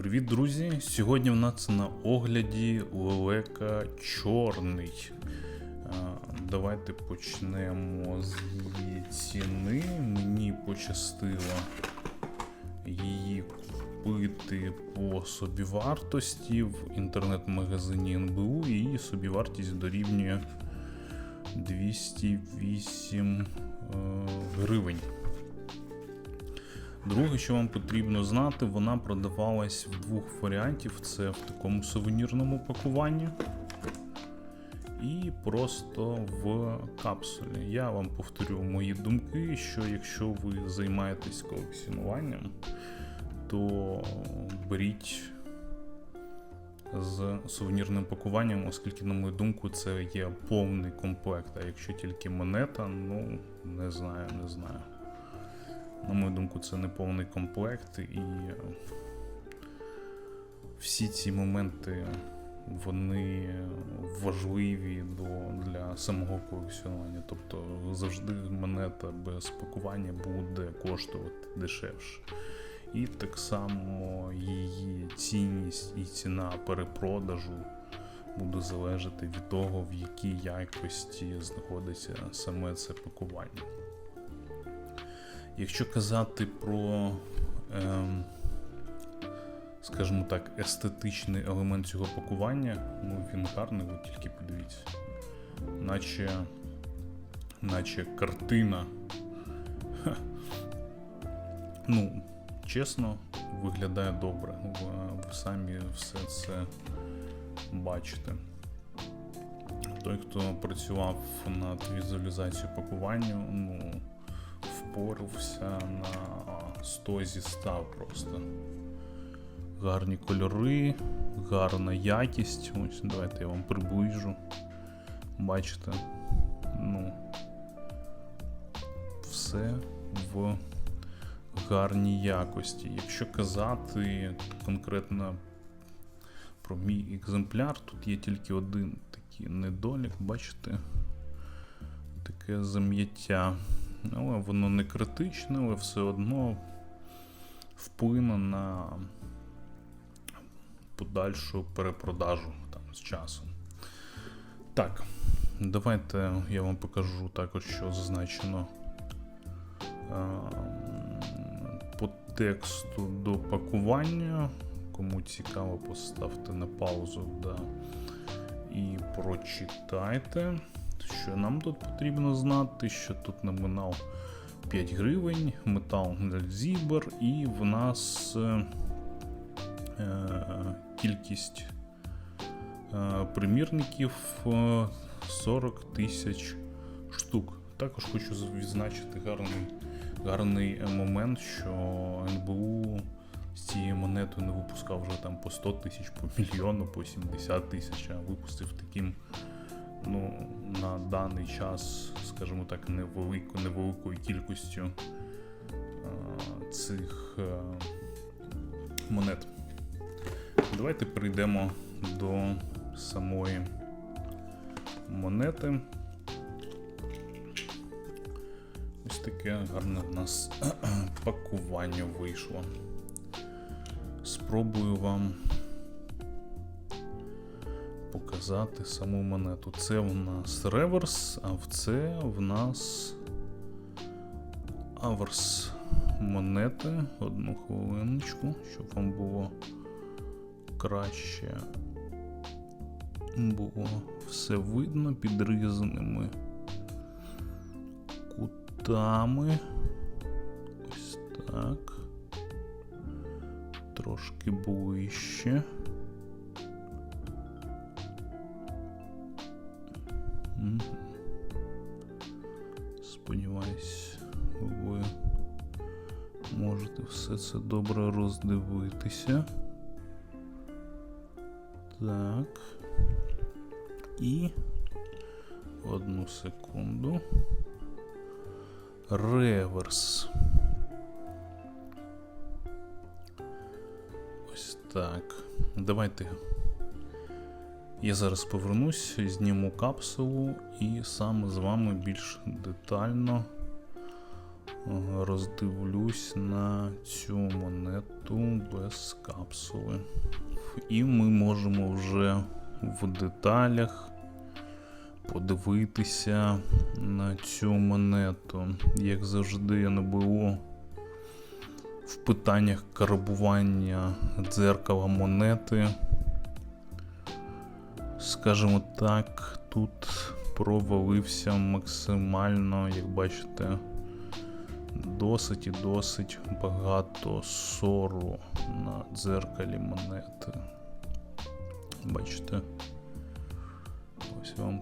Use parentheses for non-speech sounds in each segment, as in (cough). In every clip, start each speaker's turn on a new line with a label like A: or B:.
A: Привіт, друзі! Сьогодні в нас на огляді лелека чорний. Давайте почнемо з її ціни. Мені пощастило її купити по собівартості в інтернет-магазині НБУ. Її собівартість дорівнює 208 е, гривень. Друге, що вам потрібно знати, вона продавалась в двох варіантів: це в такому сувенірному пакуванні і просто в капсулі. Я вам повторю мої думки, що якщо ви займаєтесь колекціонуванням, то беріть з сувенірним пакуванням, оскільки, на мою думку, це є повний комплект. А якщо тільки монета, ну не знаю, не знаю. На мою думку, це не повний комплект, і е, всі ці моменти вони важливі до, для самого колекціонування. Тобто завжди монета без пакування буде коштувати дешевше. І так само її цінність і ціна перепродажу буде залежати від того, в якій якості знаходиться саме це пакування. Якщо казати про, ем, скажімо так, естетичний елемент цього пакування, ну він гарний, ви тільки подивіться. Наче, наче картина. Ха. Ну, чесно, виглядає добре. Ви, самі все це бачите. Той, хто працював над візуалізацією пакування, ну впорався на 100 зі 100 просто. Гарні кольори, гарна якість. Ось давайте я вам приближу. Бачите, ну, все в гарній якості. Якщо казати конкретно про мій екземпляр, тут є тільки один такий недолік, бачите? Таке зам'яття. Але воно не критичне, але все одно вплине на подальшу перепродажу там з часом. Так, давайте я вам покажу також, що зазначено а, по тексту до пакування. Кому цікаво, поставте на паузу да, і прочитайте. Що нам тут потрібно знати, що тут номінал 5 гривень, метал Зібер, і в нас е, е, кількість е, примірників е, 40 тисяч штук. Також хочу відзначити гарний, гарний момент, що НБУ з цією монетою не випускав вже там по 100 тисяч, по мільйону, по 70 тисяч, а випустив таким ну, на даний час, скажімо так, невелику, невеликою кількістю а, цих а, монет. Давайте перейдемо до самої монети. Ось таке гарне в нас (clears throat) пакування вийшло. Спробую вам показати саму монету. Це в нас реверс, а в це в нас аверс монети. Одну хвилиночку, щоб вам було краще було все видно підрізаними кутами. Ось так. Трошки ближче. Сподіваюсь, ви можете все це добре роздивитися. Так. І одну секунду. Реверс. Ось так. Давайте я зараз повернусь, зніму капсулу і саме з вами більш детально Е, Роздивлюсь на цю монету без капсули. І ми можемо вже в деталях подивитися на цю монету. Як завжди, НБУ в питаннях карбування дзеркала монети. Скажімо так, тут провалився максимально, як бачите, досить і досить багато сору на дзеркалі монети. Бачите? Ось вам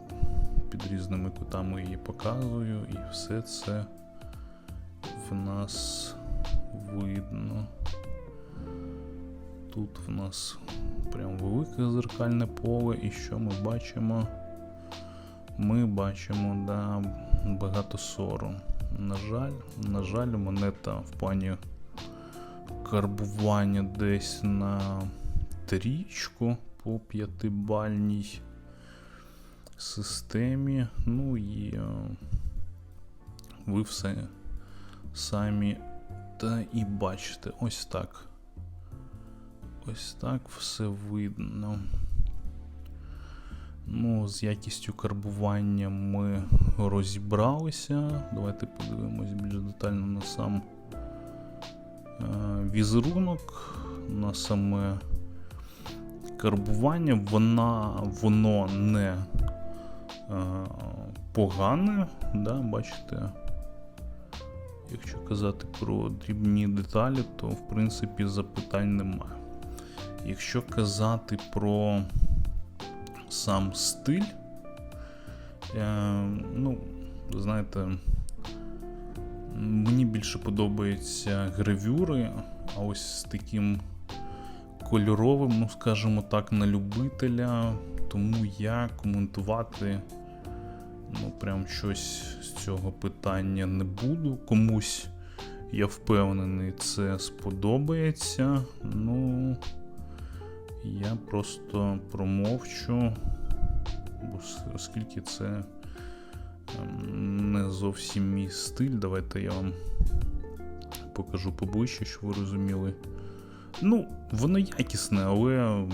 A: під різними кутами її показую, і все це в нас видно. Тут в нас прям велике зеркальне поле, і що ми бачимо? Ми бачимо да, багато сору. На жаль, на жаль, монета в плані карбування десь на трічку по п'ятибальній системі. Ну і е, ви все самі та і бачите. Ось так. Ось так все видно. Ну, з якістю карбування ми розібралися. Давайте подивимось більш детально на сам е, візерунок, на саме карбування. Вона, воно не е, погане, да, бачите. Якщо казати про дрібні деталі, то в принципі запитань немає. Якщо казати про сам стиль, е, ну, знаєте, мені більше подобаються гравюри, а ось з таким кольоровим, ну скажімо так, на любителя, тому я коментувати ну, прям щось з цього питання не буду. Комусь, я впевнений, це сподобається. Ну, я просто промовчу, оскільки це ем, не зовсім мій стиль. Давайте я вам покажу поближче, щоб ви розуміли. Ну, воно якісне, але,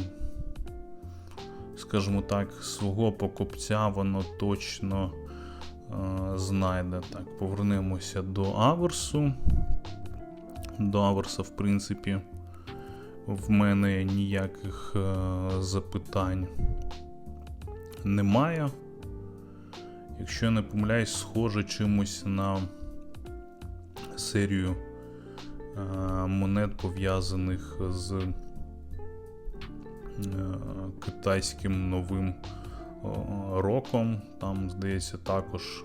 A: скажімо так, свого покупця воно точно е, знайде. Так, повернемося до аверсу. До аверса, в принципі, в мене ніяких е, запитань немає. Якщо я не помиляюсь, схоже чимось на серію е, монет, пов'язаних з е, китайським новим роком. Там, здається, також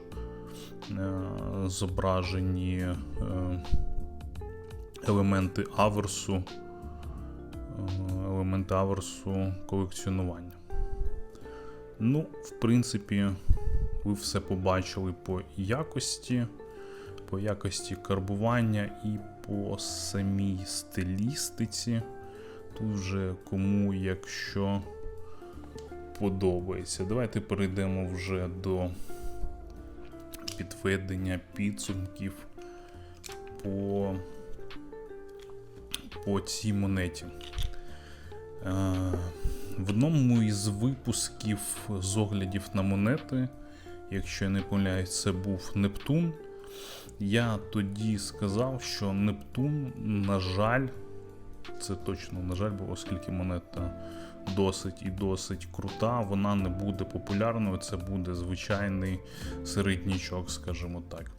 A: зображені елементи аверсу, е, елементи аверсу колекціонування. Ну, в принципі, ви все побачили по якості, по якості карбування і по самій стилістиці. Тут вже кому, якщо подобається. Давайте перейдемо вже до підведення підсумків по, по цій монеті. Е, В одному із випусків з оглядів на монети, якщо я не помиляюсь, це був Нептун. Я тоді сказав, що Нептун, на жаль, це точно, на жаль, бо оскільки монета досить і досить крута, вона не буде популярною, це буде звичайний середнячок, скажімо так.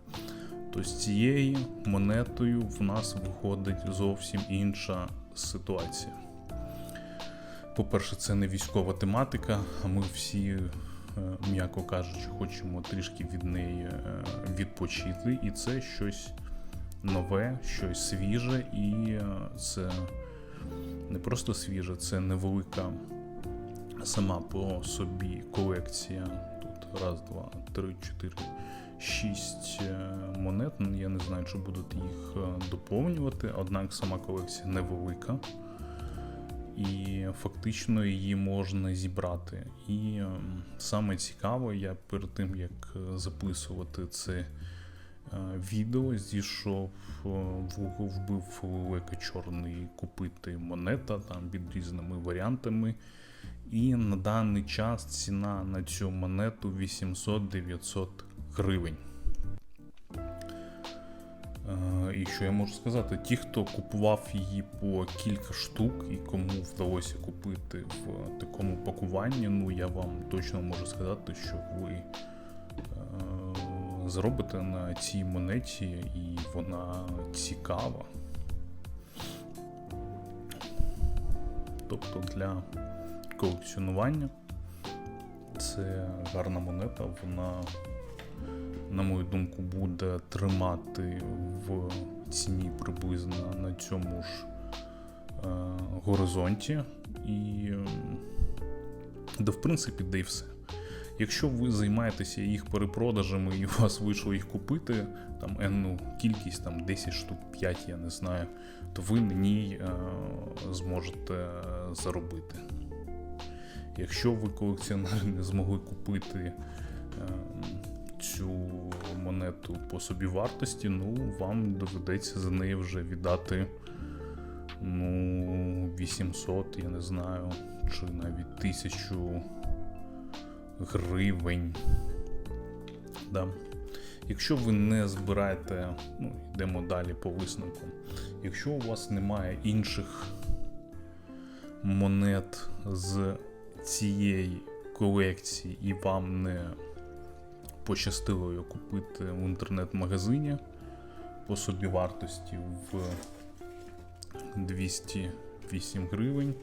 A: То з цією монетою в нас виходить зовсім інша ситуація. По-перше, це не військова тематика, а ми всі, е, м'яко кажучи, хочемо трішки від неї е, відпочити. І це щось нове, щось свіже, і е, це не просто свіже, це невелика сама по собі колекція. Тут раз, два, три, чотири, шість монет. Я не знаю, чи будуть їх доповнювати, однак сама колекція невелика. І фактично її можна зібрати. І ем, саме цікаве, я перед тим як е, записувати це відео зійшов, е, вбив лека чорний купити монета там під різними варіантами. І на даний час ціна на цю монету 800-900 гривень. Е, І що я можу сказати? Ті, хто купував її по кілька штук і кому вдалося купити в такому пакуванні, ну я вам точно можу сказати, що ви е, заробите на цій монеті, і вона цікава. Тобто для колекціонування це гарна монета, вона на мою думку, буде тримати в ціні приблизно на цьому ж е, горизонті. І да, в принципі, де й все. Якщо ви займаєтеся їх перепродажами і у вас вийшло їх купити, там енну кількість, там 10 штук, 5, я не знаю, то ви на ній е, зможете заробити. Якщо ви колекціонери не змогли купити е, цю монету по собі вартості, ну вам доведеться за неї вже віддати ну, 800, я не знаю, чи навіть 1000 гривень. Да. Якщо ви не збираєте, ну, йдемо далі по висновку. Якщо у вас немає інших монет з цієї колекції і вам не пощастило її купити в інтернет-магазині по собі вартості в 208 гривень.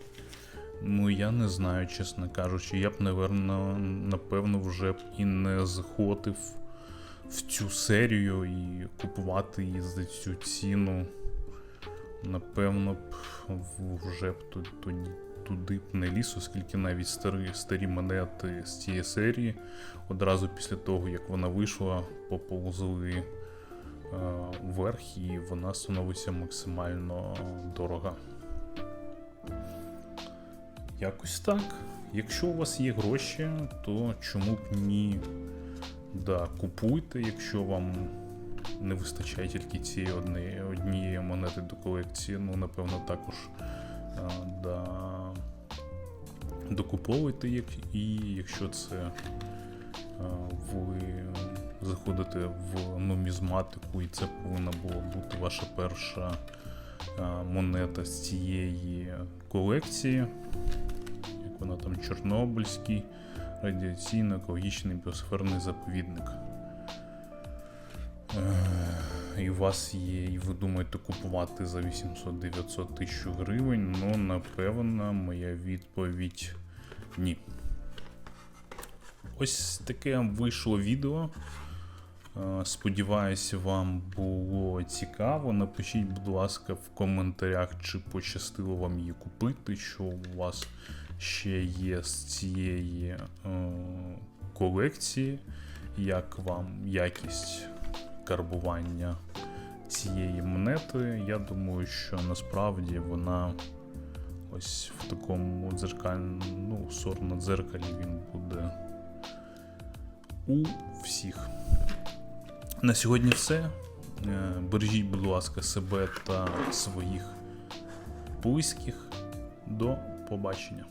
A: Ну, я не знаю, чесно кажучи, я б, напевно, напевно, вже б і не заходив в цю серію і купувати її за цю ціну. Напевно б вже б тоді, туди б не ліз, оскільки навіть старі, старі монети з цієї серії одразу після того, як вона вийшла, поповзли е, вверх, і вона становиться максимально дорога. Якось так. Якщо у вас є гроші, то чому б ні? Да, купуйте, якщо вам не вистачає тільки цієї однієї, однієї монети до колекції, ну, напевно, також да, докуповуйте їх, і якщо це ви заходите в нумізматику, і це повинна була бути ваша перша монета з цієї колекції, як вона там Чорнобильський радіаційно-екологічний біосферний заповідник. І у вас є, і ви думаєте купувати за 800-900 тисяч гривень, ну, напевно, моя відповідь ні. Ось таке вийшло відео. Сподіваюся, вам було цікаво. Напишіть, будь ласка, в коментарях, чи пощастило вам її купити, що у вас ще є з цієї е, колекції, як вам якість карбування цієї монети. Я думаю, що насправді вона ось в такому дзеркальному ну, сорно дзеркалі він буде у всіх. На сьогодні все. Е, Бережіть, будь ласка, себе та своїх близьких. До побачення.